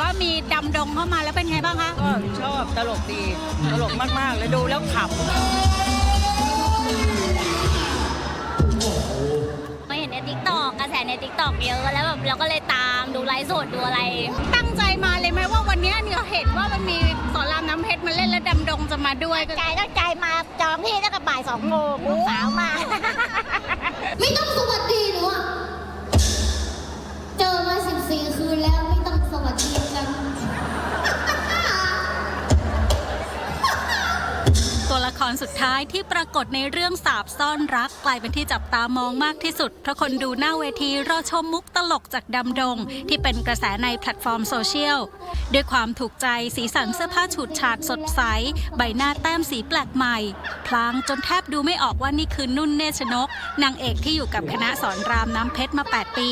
ดำดงเข้ามาแล้วเป็นไงบ้างคะ ก็ชอบตลกดี ตลกมากๆเลยดูแล้วขมาเห็นในทิกตอกกระแสในทิกตอกเยอะแล้วแบบเราก็เลยตามดูไลฟ์สดดูอะไร ตั้งใจมาเลยไหมว่าวันเนี้ยเนี่ยเห็นว่ามันมีสอนรามน้ำเพชรมาเล่นแล้วดำดงจะมาด้วยก็ใจตั้งใจมาจองที่ตั้งแต่บ่ายสองโมงลูกสาวมา ไม่ต้องสวัสดีหนูอะเจอมาสิบสี่คืนแล้วไม่ต้อง สวัสดีกัน ตัวละครสุดท้ายที่ปรากฏในเรื่องสาบซ่อนรักกลายเป็นที่จับตามองมากที่สุด เพราะคนดูหน้าเวทีรอชมมุกตลกจากดำดง ที่เป็นกระแสในแพลตฟอร์มโซเชียล ด้วยความถูกใจสีสันเสื้อผ้าฉูดฉาดสดใส ใบหน้าแต้มสีแปลกใหม่ พลางจนแทบดูไม่ออกว่านี่คือนุ่นเนชนก นางเอกที่อยู่กับคณะสอนรามน้ำเพชรมา 8 ปี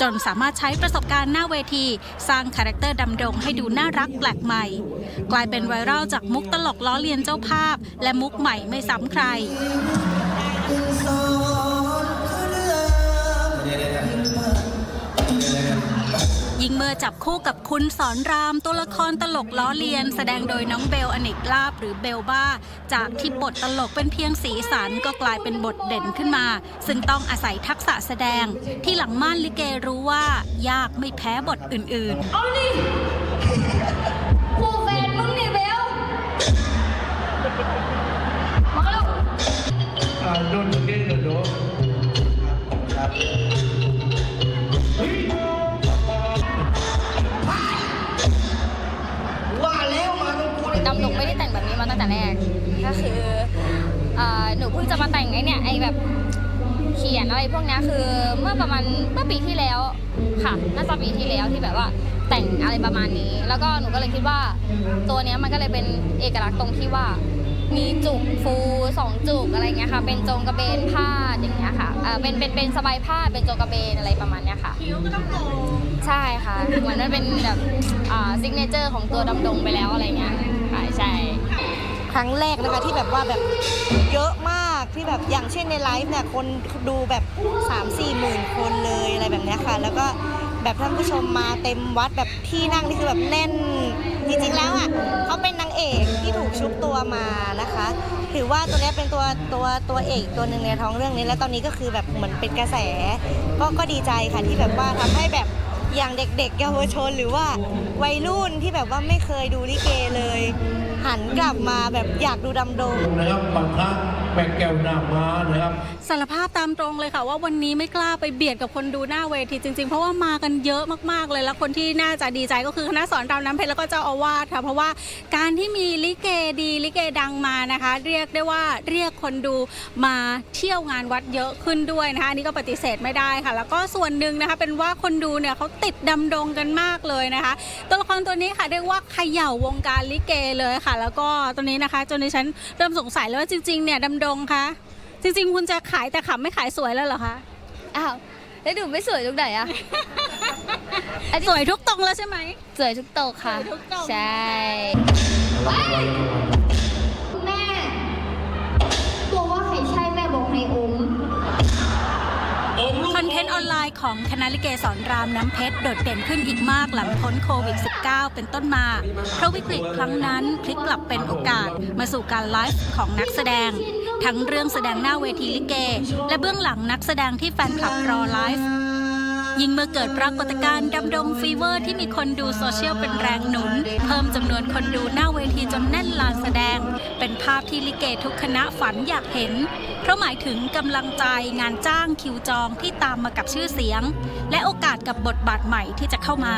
จนสามารถใช้ประสบการณ์หน้าเวที สร้างคาแรคเตอร์ดำดงให้ดูน่ารักแปลกใหม่ กลายเป็นไวรัลจากมุกตลกล้อเลียนเจ้าภาพ และมุกใหม่ไม่ซ้ำใคร เมื่อจับคู่กับคุณสอนราม ตัวละครตลกล้อเลียน แสดงโดยน้องเบลอเนกลาบหรือเบลบ้า จากที่บทตลกเป็นเพียงสีสันก็กลายเป็นบทเด่นขึ้นมา ซึ่งต้องอาศัยทักษะแสดง ที่หลังม่านลิเกรู้ว่ายากไม่แพ้บทอื่นๆ ดำดงไม่ได้แต่งแบบนี้มาตั้งแต่แรก ก็คือเอ่อหนูเพิ่งจะมาแต่งไอ้เนี่ยไอ้แบบเขียนอะไรพวกเนี้ยคือเมื่อประมาณเมื่อปีที่แล้วค่ะน่าจะปีที่แล้วที่แบบว่าแต่งอะไรประมาณนี้ แล้วก็หนูก็เลยคิดว่า ตัวเนี้ยมันก็เลยเป็นเอกลักษณ์ตรงที่ว่า มีจุกฟูสองจุกอะไรเงี้ยค่ะ เป็นโจงกระเบนผ้าดอย่างเงี้ยค่ะเอ่อเป็นเป็นเป็นสบายผ้าดเป็นโจงกระเบนอะไรประมาณเนี้ยค่ะใช่ค่ะเหมือนมันเป็นแบบอ่าซิกเนเจอร์ของตัวดำดงไปแล้วอะไรเงี้ย ค่ะใช่ ครั้งแรกนะคะที่แบบว่าแบบเยอะมากที่แบบอย่างเช่นในไลฟ์เนี่ยคนดูแบบ3 4หมื่นคนเลยอะไรแบบเนี้ยค่ะ แล้วก็แบบท่านผู้ชมมาเต็มวัดแบบที่นั่งนี่คือแบบแน่นจริงๆแล้วอะเขาเป็นนางเอกที่ถูกชุบตัวมานะคะ ถือว่าตัวนี้เป็นตัวตัวตัวเอกตัวหนึ่งในท้องเรื่องนี้แล้วตอนนี้ก็คือแบบเหมือนเป็นกระแส ก็ก็ดีใจค่ะที่แบบว่าทำให้แบบ อย่างเด็กๆเยาวชนหรือว่าวัยรุ่นที่แบบว่าไม่เคยดูลิเกเลย หันกลับมาแบบอยากดูดำดงนะครับบางครั้งแบกแก้วหน้าม้านะครับ สารภาพตามตรงเลยค่ะว่าวันนี้ไม่กล้าไปเบียดกับคนดูหน้าเวทีจริงๆ เพราะว่ามากันเยอะมากๆเลยแล้วคนที่น่าจะดีใจก็คือคณะสอนรามน้ำเพชรแล้วก็เจ้าอาวาสค่ะเพราะว่าการที่มีลิเกดีลิเกดังมานะคะ เรียกได้ว่าเรียกคนดูมาเที่ยวงานวัดเยอะขึ้นด้วยนะคะอันนี้ก็ปฏิเสธไม่ได้ค่ะ แล้วก็ส่วนหนึ่งนะคะเป็นว่าคนดูเนี่ยเขาติดดำดงกันมากเลยนะคะตัวละครตัวนี้ค่ะเรียกว่าเขย่าวงการลิเกเลยค่ะ แล้วก็ตัวนี้นะคะจนดิฉันเริ่มสงสัยแล้วว่าจริงๆเนี่ยดำดงคะ จริงๆ คุณจะขายแต่ขำไม่ขายสวยแล้วเหรอคะ อ้าวแล้วดูไม่สวยทุกไหนอะ อันนี้ สวยทุกตรงแล้วใช่ไหม สวยทุกโตะค่ะ สวยทุกโต๊ะใช่ แม่บอกว่าให้ใช่แม่บอกให้อม คอนเทนต์ออนไลน์ของคณะลิเกสอนรามน้ำเพชร โดดเด่นขึ้นอีกมากหลังพ้นโควิด -19 เป็นต้นมา เพราะวิกฤตครั้งนั้นพลิกกลับเป็นโอกาสมาสู่การไลฟ์ของนักแสดง ทั้งเรื่องแสดงหน้าเวทีลิเก และเบื้องหลังนักแสดงที่แฟนคลับรอไลฟ์ยิ่งเมื่อเกิดปรากฏการณ์ดำดงฟีเวอร์ที่มีคนดูโซเชียลเป็นแรงหนุน เพิ่มจำนวนคนดูหน้าเวทีจนแน่นลานแสดง เป็นภาพที่ลิเกทุกคณะฝันอยากเห็น เพราะหมายถึงกำลังใจงานจ้างคิวจองที่ตามมากับชื่อเสียง และโอกาสกับบทบาทใหม่ที่จะเข้ามา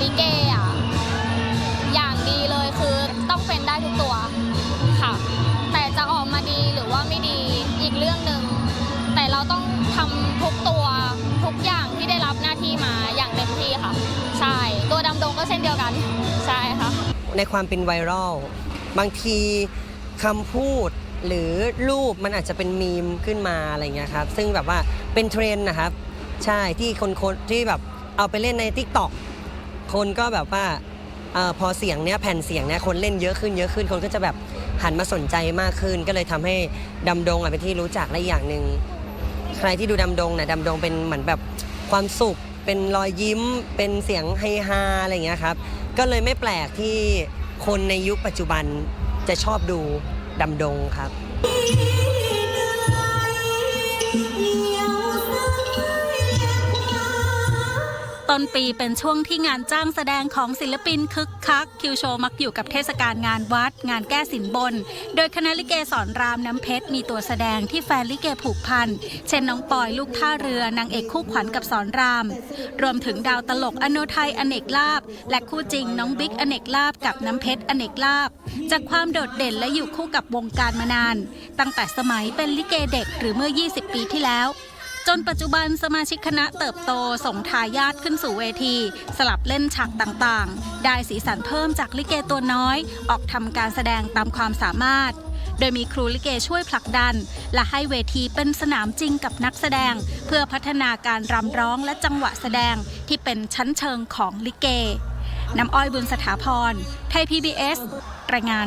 ลิเกอะอย่างดีเลยคือ กตัวทุกอย่างที่ได้รับหน้าที่มาอย่างเต็มที่ค่ะ ใช่ ตัวดำดงก็เช่นเดียวกัน ใช่ค่ะ ในความเป็นไวรัลบางทีคำพูดหรือรูปมันอาจจะเป็นมีมขึ้นมาอะไรเงี้ยครับ ซึ่งแบบว่าเป็นเทรนด์นะครับ ใช่ที่คนคนที่แบบเอาไปเล่นใน t ิ k t o k คนก็แบบว่าอพอเสียงเนี้ยแผ่นเสียงเนี้ยคนเล่นเยอะขึ้นเยอะขึ้นคนก็จะแบบหันมาสนใจมากขึ้น ก็เลยทำให้ดำดงเป็นที่รู้จักและอย่างหนึ่ง ใครที่ดูดำดงเนี่ยดำดงเป็นเหมือนแบบความสุข เป็นรอยยิ้ม เป็นเสียงเฮฮาอะไรอย่างเงี้ยครับ ก็เลยไม่แปลกที่คนในยุคปัจจุบันจะชอบดูดำดงครับ ต้นปีเป็นช่วงที่งานจ้างแสดงของศิลปินคึกคัก คิวโชว์มักอยู่กับเทศกาลงานวัด งานแก้สินบน โดยคณะลิเกสอนรามน้ำเพชร มีตัวแสดงที่แฟนลิเกผูกพัน เช่นน้องปอยลูกท่าเรือนางเอกคู่ขวัญกับสอนราม รวมถึงดาวตลกอโนไทยอเนกลาบ และคู่จริงน้องบิ๊กอเนกลาบกับน้ำเพชรอเนกลาบ จากความโดดเด่นและอยู่คู่กับวงการมานาน ตั้งแต่สมัยเป็นลิเกเด็กหรือเมื่อ 20 ปีที่แล้ว จนปัจจุบันสมาชิกคณะเติบโตส่งทายาทขึ้นสู่เวที สลับเล่นฉากต่างๆ ได้สีสันเพิ่มจากลิเกตัวน้อย ออกทำการแสดงตามความสามารถ โดยมีครูลิเกช่วยผลักดัน และให้เวทีเป็นสนามจริงกับนักแสดง เพื่อพัฒนาการรำร้องและจังหวะแสดงที่เป็นชั้นเชิงของลิเกน้ำอ้อยบุญสถาพร ไทย PBS รายงาน